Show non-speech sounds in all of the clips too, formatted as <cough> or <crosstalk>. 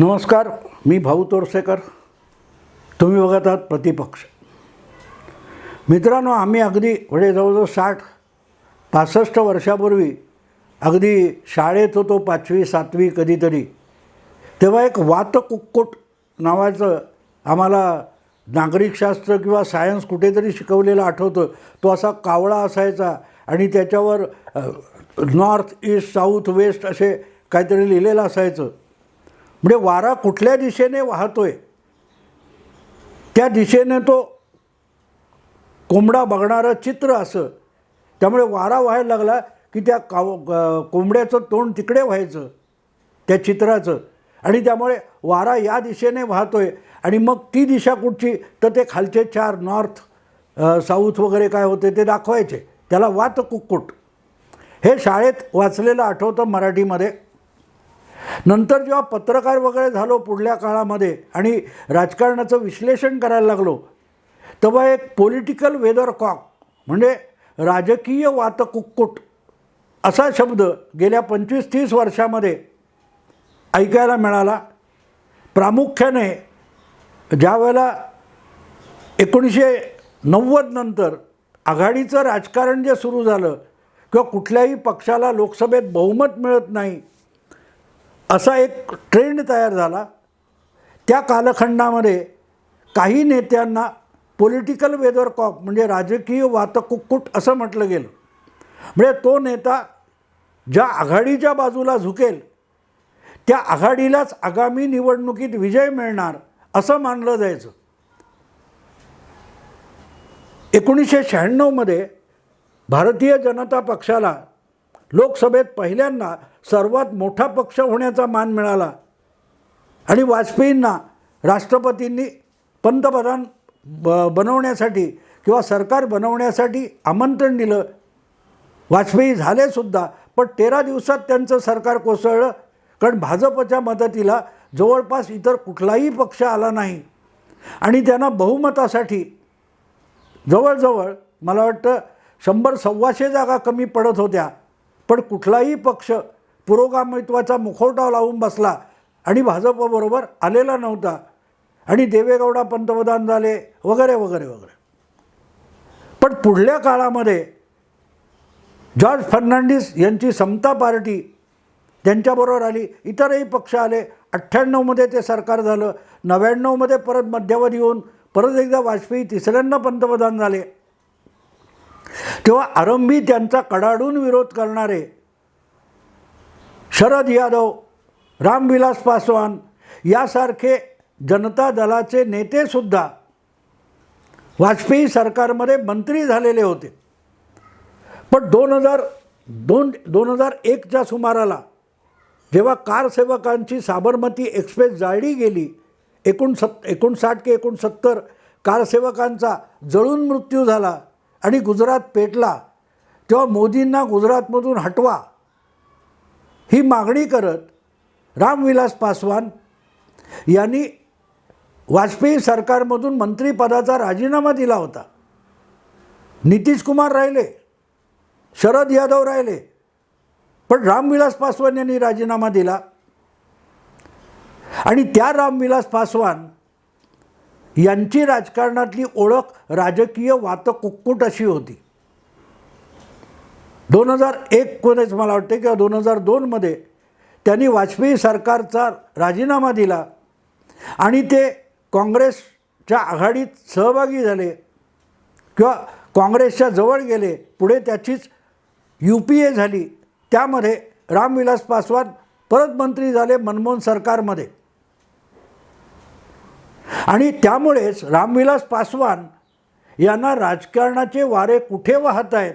नमस्कार मी भाऊ तोरसेकर. तुम्ही बघत आहात प्रतिपक्ष. मित्रांनो आम्ही अगदी म्हणजे जवळजवळ साठ पासष्ट वर्षापूर्वी अगदी शाळेत होतो पाचवी सातवी कधीतरी. तेव्हा एक वातकुक्कुट नावाचं आम्हाला नागरिकशास्त्र किंवा सायन्स कुठेतरी शिकवलेलं आठवतं. तो असा कावळा असायचा आणि त्याच्यावर नॉर्थ ईस्ट साऊथ वेस्ट असे काहीतरी लिहिलेलं असायचं. म्हणजे वारा कुठल्या दिशेने वाहतोय? त्या दिशेने तो कोंबडा बघणारं चित्र असं. त्यामुळे वारा व्हायला लागला की त्या काव ग- कोंबड्याचं तोंड तिकडे व्हायचं त्या चित्राचं. आणि त्यामुळे वारा या दिशेने वाहतोय. आणि मग ती दिशा कुठची? तर ते खालचे चार नॉर्थ साऊथ वगैरे काय होते ते दाखवायचे. त्याला वात कुक्कुट. हे शाळेत वाचलेलं आठवतं मराठीमध्ये. नंतर जेव्हा पत्रकार वगैरे झालो पुढल्या काळामध्ये आणि राजकारणाचं विश्लेषण करायला लागलो तेव्हा एक पॉलिटिकल वेदर कॉक म्हणजे राजकीय वातकुक्कुट असा शब्द गेल्या पंचवीस तीस वर्षामध्ये ऐकायला मिळाला. प्रामुख्याने ज्या वेळेला एकोणीसशे नव्वद नंतर आघाडीचं राजकारण जे सुरू झालं किंवा कुठल्याही पक्षाला लोकसभेत बहुमत मिळत नाही असा एक ट्रेंड तयार झाला. त्या कालखंडामध्ये काही नेत्यांना पॉलिटिकल वेदर कॉप म्हणजे राजकीय वातकुक्कुट असं म्हटलं गेलं. म्हणजे तो नेता ज्या आघाडीच्या बाजूला झुकेल त्या आघाडीलाच आगामी निवडणुकीत विजय मिळणार असं मानलं जायचं. एकोणीसशे शहाण्णवमध्ये भारतीय जनता पक्षाला लोकसभेत पहिल्यांदा सर्वात मोठा पक्ष होण्याचा मान मिळाला. आणि वाजपेयींना राष्ट्रपतींनी पंतप्रधान ब बनवण्यासाठी किंवा सरकार बनवण्यासाठी आमंत्रण दिलं. वाजपेयी झालेसुद्धा पण तेरा दिवसात त्यांचं सरकार कोसळलं. कारण भाजपच्या मदतीला जवळपास इतर कुठलाही पक्ष आला नाही. आणि त्यांना बहुमतासाठी जवळजवळ मला वाटतं शंभर सव्वाशे जागा कमी पडत होत्या. पण कुठलाही पक्ष पुरोगामित्वाचा मुखवटा लावून बसला आणि भाजपबरोबर आलेला नव्हता आणि देवेगौडा पंतप्रधान झाले वगैरे वगैरे वगैरे. पण पुढल्या काळामध्ये जॉर्ज फर्नांडिस यांची समता पार्टी त्यांच्याबरोबर आली. इतरही पक्ष आले. अठ्ठ्याण्णवमध्ये ते सरकार झालं. नव्याण्णवमध्ये परत मध्यावधी येऊन परत एकदा वाजपेयी तिसऱ्यांदा पंतप्रधान झाले. तेव्हा आरंभी त्यांचा कडाडून विरोध करणारे शरद यादव रामविलास पासवान यासारखे जनता दलाचे नेतेसुद्धा वाजपेयी सरकारमध्ये मंत्री झालेले होते. पण दोन हजार दोन दोन हजार एकच्या सुमाराला जेव्हा कारसेवकांची साबरमती एक्सप्रेस जाळली गेली एकोणसत् एकोणसाठ की एकोणसत्तर कारसेवकांचा जळून मृत्यू झाला आणि गुजरात पेटला तेव्हा मोदींना गुजरातमधून हटवा ही मागणी करत रामविलास पासवान यांनी वाजपेयी सरकारमधून मंत्रिपदाचा राजीनामा दिला होता. नितीश कुमार राहिले शरद यादव राहिले पण रामविलास पासवान यांनी राजीनामा दिला. आणि त्या रामविलास पासवान यांची राजकारणातली ओळख राजकीय वातकुक्कुट अशी होती. दोन हजार एकमध्येच मला वाटते किंवा दोन हजार दोनमध्ये त्यांनी वाजपेयी सरकारचा राजीनामा दिला आणि ते काँग्रेसच्या आघाडीत सहभागी झाले किंवा काँग्रेसच्या जवळ गेले. पुढे त्याचीच यू पी ए झाली. त्यामध्ये रामविलास पासवान परत मंत्री झाले मनमोहन सरकारमध्ये. आणि त्यामुळेच रामविलास पासवान यांना राजकारणाचे वारे कुठे वाहत आहेत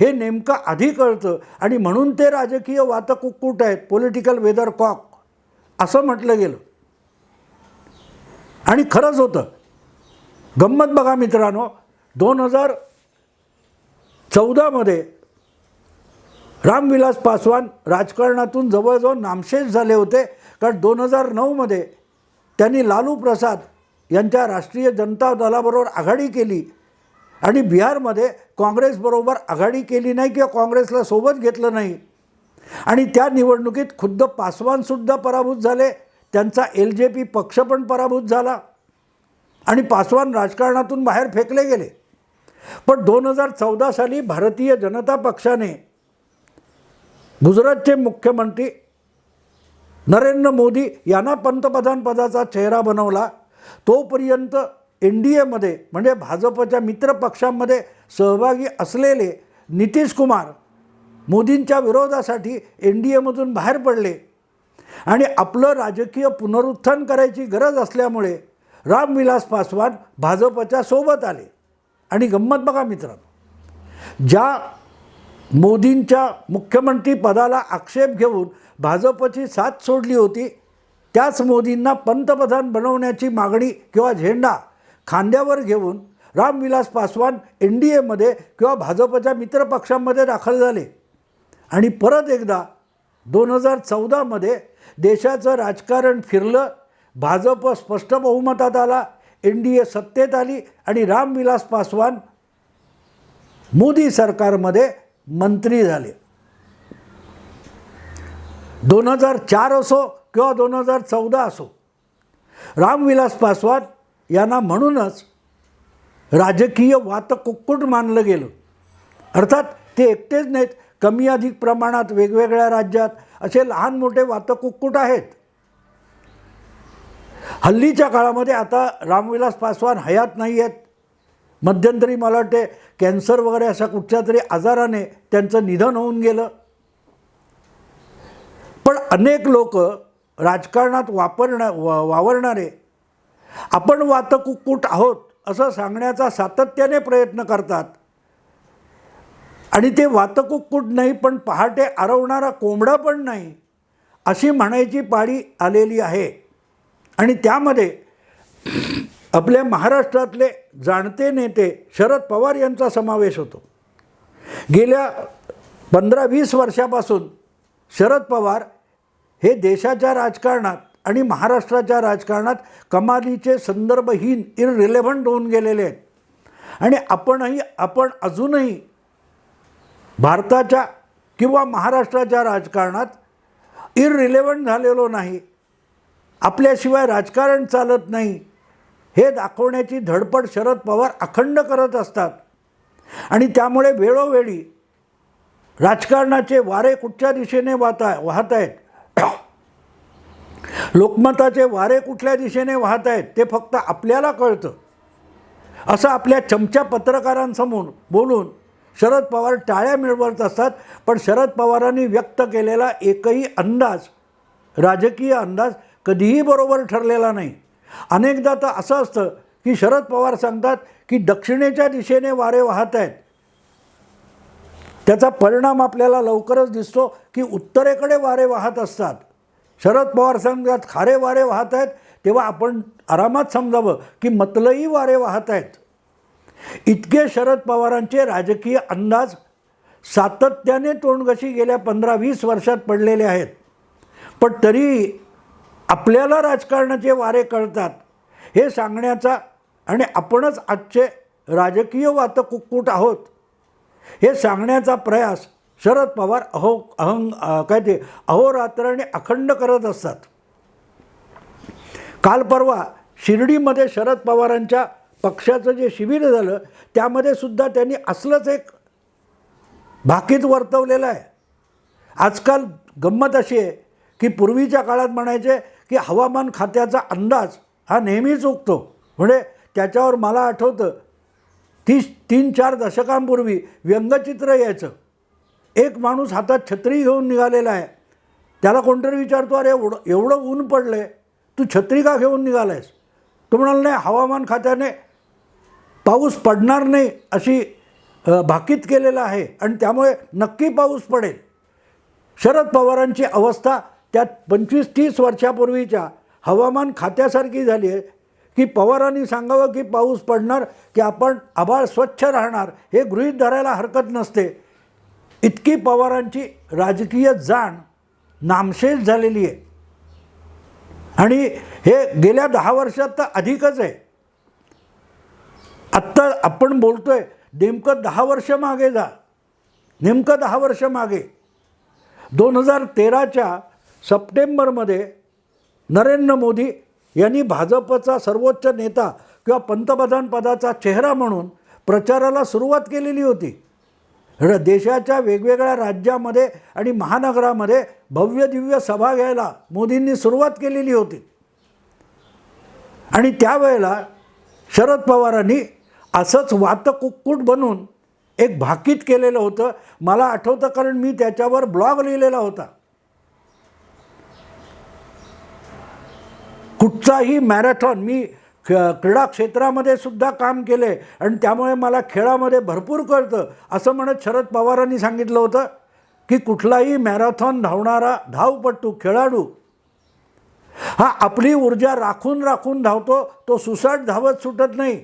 हे नेमकं आधी कळतं. आणि म्हणून ते राजकीय वातकुक्कुट आहेत पॉलिटिकल वेदर कॉक असं म्हटलं गेलं. आणि खरंच होतं. गंमत बघा मित्रांनो दोन हजार चौदामध्ये रामविलास पासवान राजकारणातून जवळजवळ नामशेष झाले होते. कारण दोन हजार नऊमध्ये त्यांनी लालू प्रसाद यांच्या राष्ट्रीय जनता दलाबरोबर आघाडी केली. आणि बिहारमध्ये काँग्रेसबरोबर आघाडी केली नाही किंवा काँग्रेसला सोबत घेतलं नाही. आणि त्या निवडणुकीत खुद्द पासवानसुद्धा पराभूत झाले. त्यांचा एल जे पी पक्ष पण पराभूत झाला. आणि पासवान राजकारणातून बाहेर फेकले गेले. पण दोन हजार चौदा साली भारतीय जनता पक्षाने गुजरातचे मुख्यमंत्री नरेंद्र मोदी यांना पंतप्रधानपदाचा चेहरा बनवला. तोपर्यंत एन डी एमध्ये म्हणजे भाजपच्या मित्रपक्षांमध्ये सहभागी असलेले नितीश कुमार मोदींच्या विरोधासाठी एन डी एमधून बाहेर पडले. आणि आपलं राजकीय पुनरुत्थान करायची गरज असल्यामुळे रामविलास पासवान भाजपच्या सोबत आले. आणि गंमत बघा मित्रांनो ज्या मोदींच्या मुख्यमंत्री पदाला आक्षेप घेऊन भाजपची साथ सोडली होती. त्याच मोदींना पंतप्रधान बनवण्याची मागणी किंवा झेंडा खांद्यावर घेऊन रामविलास पासवान एन डी एमध्ये किंवा भाजपच्या मित्रपक्षांमध्ये दाखल झाले. आणि परत एकदा दोन हजार चौदामध्ये देशाचं राजकारण फिरलं भाजप स्पष्ट बहुमतात आला एन डी ए सत्तेत आली आणि रामविलास पासवान मोदी सरकारमध्ये मंत्री झाले. दोन हजार चार असो किंवा दोन हजार चौदा असो. रामविलास पासवान यांना म्हणूनच राजकीय वातकुक्कुट मानलं गेलं. अर्थात ते एकटेच नाहीत कमी अधिक प्रमाणात वेगवेगळ्या राज्यात असे लहान मोठे वातकुक्कुट आहेत. हल्लीच्या काळामध्ये आता रामविलास पासवान हयात नाही आहेत मध्यंतरी मला वाटते कॅन्सर वगैरे अशा कुठच्या तरी आजाराने त्यांचं निधन होऊन गेलं. पण अनेक लोक राजकारणात वापरणा वा वावरणारे आपण वातकुक्कुट आहोत असं सांगण्याचा सातत्याने प्रयत्न करतात. आणि ते वातकुक्कुट नाही पण पहाटे आरवणारा कोंबडा पण नाही अशी म्हणायची पाळी आलेली आहे. आणि त्यामध्ये आपल्या महाराष्ट्रातले जाणते नेते शरद पवार यांचा समावेश होतो. गेल्या पंधरा वीस वर्षापासून शरद पवार हे देशाच्या राजकारणात आणि महाराष्ट्राच्या राजकारणात कमालीचे संदर्भहीन इररिलेव्हंट होऊन गेलेले आहेत. आणि आपणही आपण अजूनही भारताच्या किंवा महाराष्ट्राच्या राजकारणात इररिलेव्हंट झालेलो नाही. आपल्याशिवाय राजकारण चालत नाही. हे दाखवण्याची धडपड शरद पवार अखंड करत असतात. आणि त्यामुळे वेळोवेळी राजकारणाचे वारे कुठच्या दिशेने वाहत वाहत आहेत? लोकमताचे वारे कुठल्या दिशेने वाहत आहेत ते फक्त आपल्याला कळतं. असं आपल्या चमच्या पत्रकारांसमोर बोलून शरद पवार टाळ्या मिळवत असतात पण शरद पवारांनी व्यक्त केलेला एकही अंदाज राजकीय अंदाज कधीही बरोबर ठरलेला नाही. अनेकदा तर असं असतं की शरद पवार सांगतात की दक्षिणेच्या दिशेने वारे वाहत आहेत. त्याचा परिणाम आपल्याला लवकरच दिसतो की उत्तरेकडे वारे वाहत असतात. शरद पवार सांगतात खारे वारे वाहत आहेत तेव्हा आपण आरामात समजावं की मतलंही वारे वाहत आहेत. इतके शरद पवारांचे राजकीय अंदाज सातत्याने तोंडगशी गेल्या पंधरा वीस वर्षात पडलेले आहेत. पण तरी आपल्याला राजकारणाचे वारे कळतात हे सांगण्याचा आणि आपणच आजचे राजकीय वातकुक्कुट आहोत हे सांगण्याचा प्रयास शरद पवार अहो अहंग काय ते अहोरात्र आणि अखंड करत असतात. काल परवा शिर्डीमध्ये शरद पवारांच्या पक्षाचं जे शिबिर झालं त्यामध्ये सुद्धा त्यांनी असलंच एक भाकीत वर्तवलेलं आहे. आजकाल गंमत अशी आहे की पूर्वीच्या काळात म्हणायचे की हवामान खात्याचा अंदाज हा नेहमीच चुकतो म्हणजे त्याच्यावर मला आठवतं तीस तीन चार दशकांपूर्वी व्यंगचित्र यायचं. एक माणूस हातात छत्री घेऊन निघालेला आहे. त्याला कोणतरी विचारतो अरे एवढं एवढं ऊन पडलं आहे तू छत्री का घेऊन निघाला आहेस तो म्हणाला नाही हवामान खात्याने पाऊस पडणार नाही अशी भाकीत केलेलं आहे आणि त्यामुळे नक्की पाऊस पडेल. शरद पवारांची अवस्था त्यात पंचवीस तीस वर्षापूर्वीच्या हवामान खात्यासारखी झाली आहे की पवारांनी सांगावं की पाऊस पडणार की आपण आभाळ स्वच्छ राहणार हे गृहीत धरायला हरकत नसते. इतकी पवारांची राजकीय जाण नामशेष झालेली आहे. आणि हे गेल्या दहा वर्षात तर अधिकच आहे. आत्ता आपण बोलतोय नेमकं दहा वर्ष मागे जा. नेमकं दहा वर्ष मागे. दोन हजार तेराच्या सप्टेंबरमध्ये नरेंद्र मोदी यांनी भाजपचा सर्वोच्च नेता किंवा पंतप्रधान पदाचा चेहरा म्हणून प्रचाराला सुरुवात केलेली होती. र- देशाच्या वेगवेगळ्या राज्यामध्ये आणि महानगरामध्ये भव्य दिव्य सभा घ्यायला मोदींनी सुरुवात केलेली होती. आणि त्यावेळेला शरद पवारांनी असंच वातकुक्कुट बनून एक भाकीत केलेलं होतं. मला आठवतं कारण मी त्याच्यावर ब्लॉग लिहिलेला होता. कुठचाही मॅरेथॉन मी ख क्रीडा क्षेत्रामध्ये सुद्धा काम केले आणि त्यामुळे मला खेळामध्ये भरपूर कळतं. असं म्हणत शरद पवारांनी सांगितलं होतं की कुठलाही मॅरेथॉन धावणारा धावपट्टू खेळाडू हा आपली ऊर्जा राखून राखून धावतो तो सुसाट धावत सुटत नाही.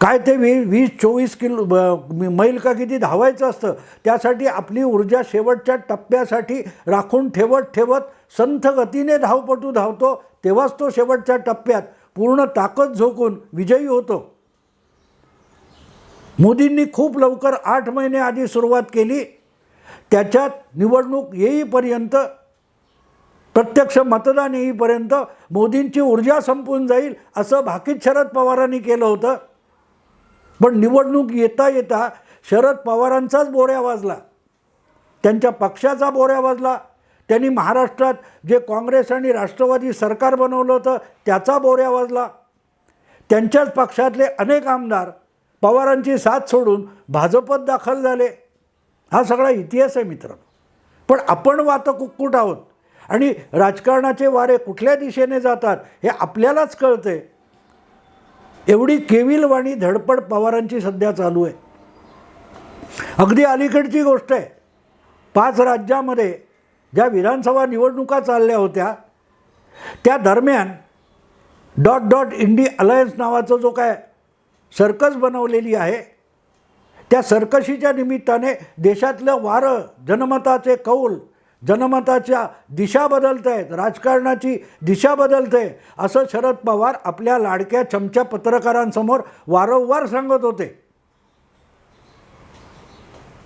काय ते वी वीस चोवीस किलो ब- मैल का किती धावायचं असतं त्यासाठी आपली ऊर्जा शेवटच्या टप्प्यासाठी राखून ठेवत ठेवत संथ गतीने धावपटू धावतो तेव्हाच तो शेवटच्या टप्प्यात पूर्ण ताकद झोकून विजयी होतो. मोदींनी खूप लवकर आठ महिने आधी सुरुवात केली. त्याच्यात निवडणूक येईपर्यंत प्रत्यक्ष मतदान येईपर्यंत मोदींची ऊर्जा संपून जाईल असं भाकीत शरद पवारांनी केलं होतं. पण निवडणूक येता येता शरद पवारांचाच बोऱ्या वाजला. त्यांच्या पक्षाचा बोऱ्या वाजला. त्यांनी महाराष्ट्रात जे काँग्रेस आणि राष्ट्रवादी सरकार बनवलं होतं त्याचा बोऱ्या वाजला. त्यांच्याच पक्षातले अनेक आमदार पवारांची साथ सोडून भाजपत दाखल झाले. हा सगळा इतिहास आहे मित्र. पण आपण वातकुक्कुट आहोत आणि राजकारणाचे वारे कुठल्या दिशेने जातात हे आपल्यालाच कळते एवढी केविलवाणी धडपड पवारांची सध्या चालू आहे. अगदी अलीकडची गोष्ट आहे. पाच राज्यामध्ये ज्या विधानसभा निवडणुका चालल्या होत्या त्या दरम्यान डॉट डॉट इंडी अलायन्स नावाचं जो काय सर्कस बनवलेली आहे त्या सर्कशीच्या निमित्ताने देशातलं वारं जनमताचे कौल जनमताच्या दिशा बदलत आहेत राजकारणाची दिशा बदलते असं शरद पवार आपल्या लाडक्या चमच्या पत्रकारांसमोर वारंवार सांगत होते.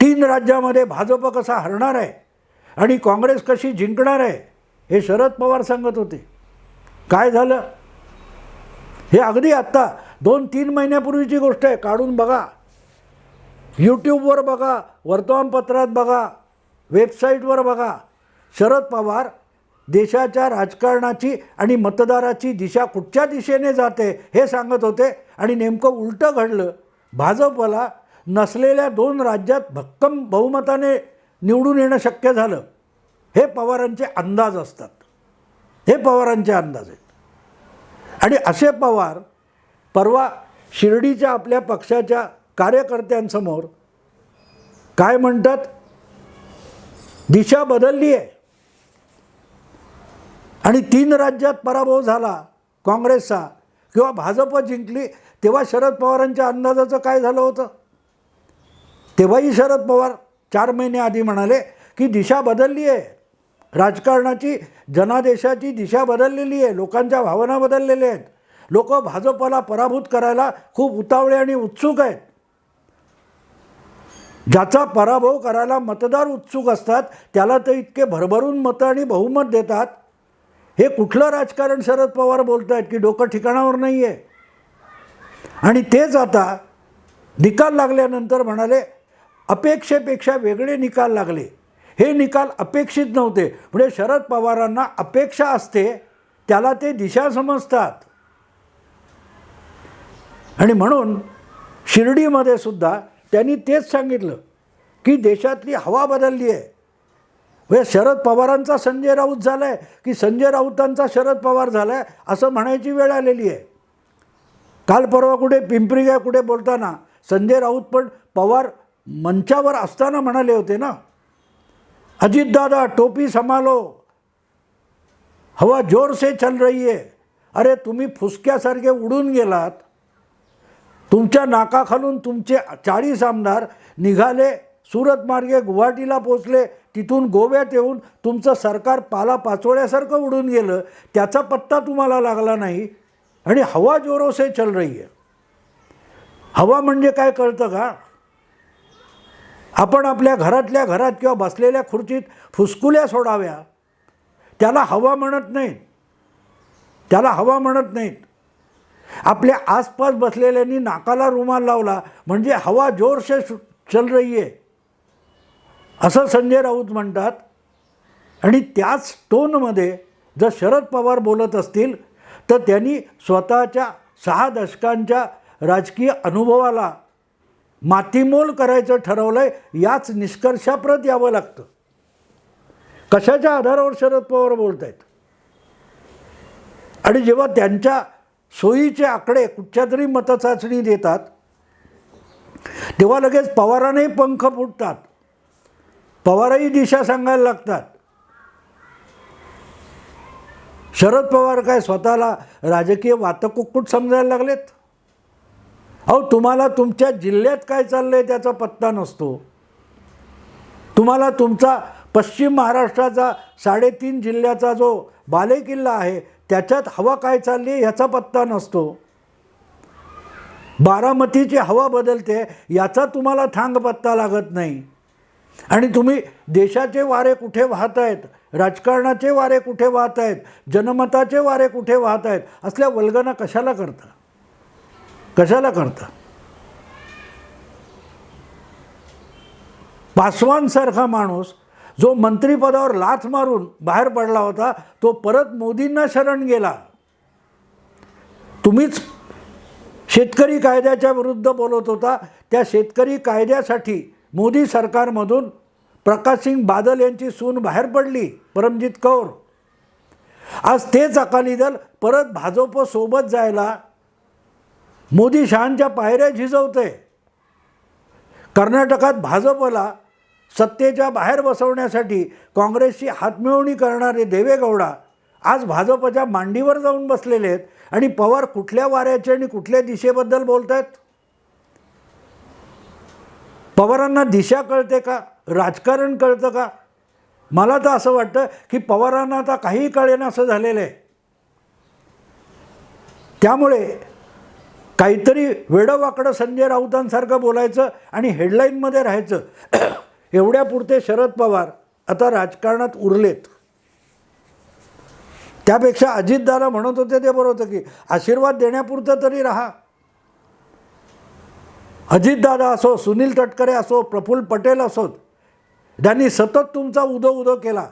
तीन राज्यामध्ये भाजप कसा हरणार आहे? आणि काँग्रेस कशी जिंकणार आहे हे शरद पवार सांगत होते. काय झालं? हे अगदी आत्ता दोन तीन महिन्यापूर्वीची गोष्ट आहे काढून बघा. यूट्यूबवर बघा वर्तमानपत्रात बघा वेबसाईटवर बघा. शरद पवार देशाच्या राजकारणाची आणि मतदाराची दिशा कुठच्या दिशेने जाते हे सांगत होते आणि नेमकं उलटं घडलं भाजपला नसलेल्या दोन राज्यात भक्कम बहुमताने निवडून येणं शक्य झालं हे पवारांचे अंदाज असतात. हे पवारांचे अंदाज आहेत. आणि असे पवार परवा शिर्डीच्या आपल्या पक्षाच्या कार्यकर्त्यांसमोर काय म्हणतात? दिशा बदलली आहे. आणि तीन राज्यात पराभव झाला काँग्रेसचा किंवा भाजप जिंकली तेव्हा शरद पवारांच्या अंदाजाचं काय झालं होतं? तेव्हाही शरद पवार चार महिने आधी म्हणाले की दिशा बदलली आहे. राजकारणाची जनादेशाची दिशा बदललेली आहे. लोकांच्या भावना बदललेल्या आहेत. लोक भाजपला पराभूत करायला खूप उतावळे आणि उत्सुक आहेत. ज्याचा पराभव करायला मतदार उत्सुक असतात त्याला तर इतके भरभरून मतं आणि बहुमत देतात. हे कुठलं राजकारण शरद पवार बोलत आहेत की डोकं ठिकाणावर नाही आहे आणि तेच आता निकाल लागल्यानंतर म्हणाले अपेक्षेपेक्षा वेगळे निकाल लागले. हे निकाल अपेक्षित नव्हते. म्हणजे शरद पवारांना अपेक्षा असते त्याला ते दिशा समजतात. आणि म्हणून शिर्डीमध्ये सुद्धा त्यांनी तेच सांगितलं की देशातली हवा बदलली आहे. म्हणजे शरद पवारांचा संजय राऊत झाला आहे की संजय राऊतांचा शरद पवार झाला आहे असं म्हणायची वेळ आलेली आहे. काल परवा कुठे पिंपरी काय कुठे बोलताना संजय राऊत पण पवार मंचावर असताना म्हणाले होते ना अजितदादा टोपी संभालो. हवा जोर से चल रही आहे अरे तुम्ही फुसक्यासारखे उडून गेलात. तुमच्या नाकाखालून तुमचे चाळीस आमदार निघाले सुरत मार्गे गुवाहाटीला पोचले तिथून गोव्यात येऊन तुमचं सरकार पाला पाचोळ्यासारखं उडून गेलं त्याचा पत्ता तुम्हाला लागला नाही आणि हवा जोरोसे चल रही आहे हवा म्हणजे काय कळतं का? आपण आपल्या घरातल्या घरात किंवा बसलेल्या खुर्चीत फुसकुल्या सोडाव्या. त्याला हवा म्हणत नाहीत. त्याला हवा म्हणत नाहीत. आपल्या आसपास बसलेल्यांनी नाकाला रुमाल लावला म्हणजे हवा जोरसे चल रही आहे असं संजय राऊत म्हणतात. आणि त्याच टोनमध्ये जर शरद पवार बोलत असतील तर त्यांनी स्वतःच्या सहा दशकांच्या राजकीय अनुभवाला मातीमोल करायचं ठरवलं आहे याच निष्कर्षाप्रत यावं लागतं. कशाच्या आधारावर शरद पवार बोलत आहेत आणि जेव्हा त्यांच्या सोयीचे आकडे कुठच्या तरी मतचाचणी देतात तेव्हा लगेच पवारांनाही पंख फुटतात. पवारही दिशा सांगायला लागतात. शरद पवार काय स्वतःला राजकीय वातकुक्कुट समजायला लागलेत? अहो तुम्हाला तुमच्या जिल्ह्यात काय चाललंय त्याचा पत्ता नसतो. तुम्हाला तुमचा पश्चिम महाराष्ट्राचा साडेतीन जिल्ह्याचा जो बालेकिल्ला आहे त्याच्यात हवा काय चालली आहे ह्याचा पत्ता नसतो. बारामतीची हवा बदलते याचा तुम्हाला थांग पत्ता लागत नाही. आणि तुम्ही देशाचे वारे कुठे वाहत आहेत राजकारणाचे वारे कुठे वाहत आहेत जनमताचे वारे कुठे वाहत आहेत असल्या वल्गना कशाला करता? कशाला करता? पासवानसारखा माणूस जो मंत्रिपदावर लाथ मारून बाहेर पडला होता तो परत मोदींना शरण गेला. तुम्हीच शेतकरी कायद्याच्या विरुद्ध बोलत होता. त्या शेतकरी कायद्यासाठी मोदी सरकारमधून प्रकाशसिंग बादल यांची सून बाहेर पडली परमजित कौर. आज तेच अकाली दल परत भाजपसोबत जायला मोदी शहांच्या पायऱ्या झिजवते. कर्नाटकात भाजपला सत्तेच्या बाहेर बसवण्यासाठी काँग्रेसची हातमिळवणी करणारे देवेगौडा आज भाजपच्या मांडीवर जाऊन बसलेले आहेत आणि पवार कुठल्या वाऱ्याचे आणि कुठल्या दिशेबद्दल बोलत आहेत पवारांना दिशा कळते का? राजकारण कळतं का? मला तर असं वाटतं की पवारांना आता काहीही कळेन असं झालेलं आहे. त्यामुळे काहीतरी वेडंवाकडं संजय राऊतांसारखं बोलायचं आणि हेडलाईनमध्ये राहायचं. <clears throat> एवढ्यापुरते शरद पवार आता राजकारणात उरलेत. त्यापेक्षा अजितदादा म्हणत होते ते बरोबर होतं की आशीर्वाद देण्यापुरतं तरी राहा. अजितदादा असो सुनील तटकरे असो प्रफुल्ल पटेल असोत त्यांनी सतत तुमचा उदो उदो केला.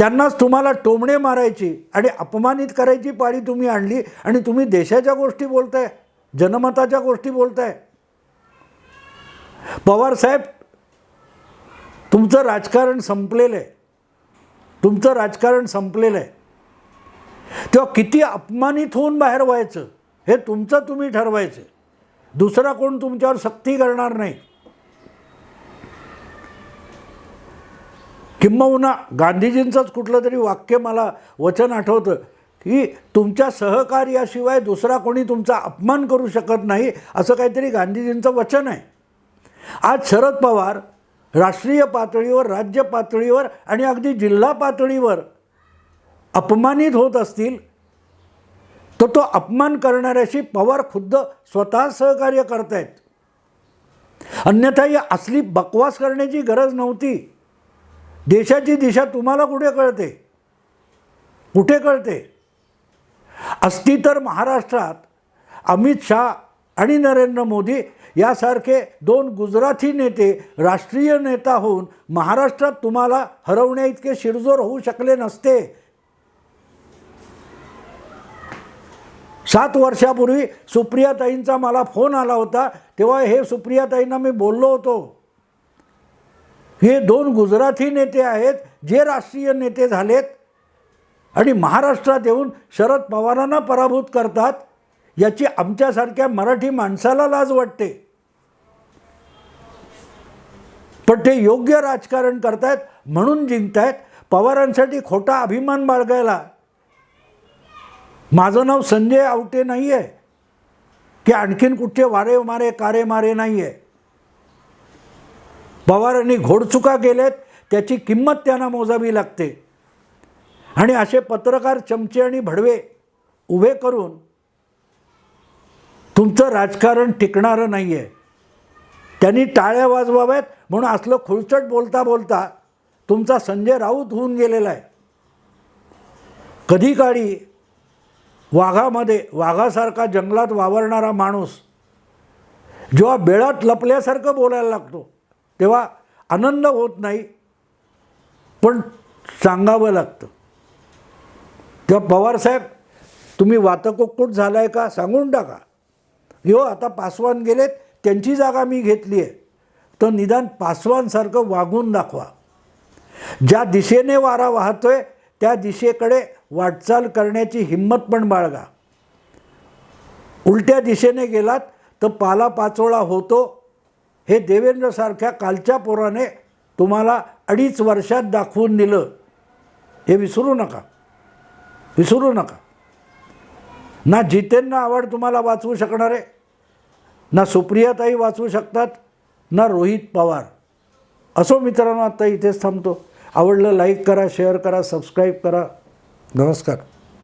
त्यांनाच तुम्हाला टोमणे मारायची आणि अपमानित करायची पाळी तुम्ही आणली आणि तुम्ही देशाच्या गोष्टी बोलताय जनमताच्या गोष्टी बोलताय. पवारसाहेब तुमचं राजकारण संपलेलं आहे तुमचं राजकारण संपलेलं आहे तेव्हा किती अपमानित होऊन बाहेर व्हायचं हे तुमचं तुम्ही ठरवायचं. दुसरा कोण तुमच्यावर सक्ती करणार नाही. किंबहुना गांधीजींचंच कुठलं तरी वाक्य मला वचन आठवतं की तुमच्या सहकार्याशिवाय दुसरा कोणी तुमचा अपमान करू शकत नाही असं काहीतरी गांधीजींचं वचन आहे. आज शरद पवार राष्ट्रीय पातळीवर राज्य पातळीवर आणि अगदी जिल्हा पातळीवर अपमानित होत असतील तर तो अपमान करणाऱ्याशी पवार खुद्द स्वतः सहकार्य करतायत. अन्यथा ही असली बकवास करण्याची गरज नव्हती. देशाची दिशा तुम्हाला कुठे कळते? कुठे कळते? असती तर महाराष्ट्रात अमित शहा आणि नरेंद्र मोदी यासारखे दोन गुजराती नेते राष्ट्रीय नेता होऊन महाराष्ट्रात तुम्हाला हरवण्या इतके शिरजोर होऊ शकले नसते. सात वर्षापूर्वी सुप्रियाताईंचा मला फोन आला होता तेव्हा हे सुप्रियाताईंना मी बोललो होतो. हे दोन गुजराती नेते आहेत जे राष्ट्रीय नेते झालेत. आणि महाराष्ट्रात येऊन शरद पवारांना पराभूत करतात याची आमच्यासारख्या मराठी माणसाला लाज वाटते. पण ते योग्य राजकारण करतायत म्हणून जिंकतायत. पवारांसाठी खोटा अभिमान बाळगायला. माझं नाव संजय आवटे नाही आहे की आणखीन कुठचे वारे मारे कारे मारे नाही आहे पवारांनी घोडचुका केल्यात त्याची किंमत त्यांना मोजावी लागते. आणि असे पत्रकार चमचे आणि भडवे उभे करून तुमचं राजकारण टिकणारं नाही आहे त्यांनी टाळ्या वाजवाव्यात म्हणून असलं खुळचट बोलता बोलता तुमचा संजय राऊत होऊन गेलेला आहे. कधी काळी वाघामध्ये वाघासारखा जंगलात वावरणारा माणूस जेव्हा बेळात लपल्यासारखं बोलायला लागतो. तेव्हा आनंद होत नाही पण सांगावं लागतं. तेव्हा पवारसाहेब तुम्ही वातकोकूट झाला आहे का सांगून टाका. हो आता पासवान गेलेत त्यांची जागा मी घेतली आहे. तर निदान पासवानसारखं वागून दाखवा. ज्या दिशेने वारा वाहतोय त्या दिशेकडे वाटचाल करण्याची हिंमत पण बाळगा. उलट्या दिशेने गेलात तर पाला पाचोळा होतो हे देवेंद्रसारख्या कालच्या पोराने तुम्हाला अडीच वर्षात दाखवून दिलं. हे विसरू नका. विसरू नका. ना जितेंना आवड तुम्हाला वाचवू शकणार आहे ना सुप्रियाताई वाचवू शकतात ना रोहित पवार. असो मित्रांनो आत्ता इथेच थांबतो. आवडलं लाईक करा शेअर करा सबस्क्राईब करा. नमस्कार.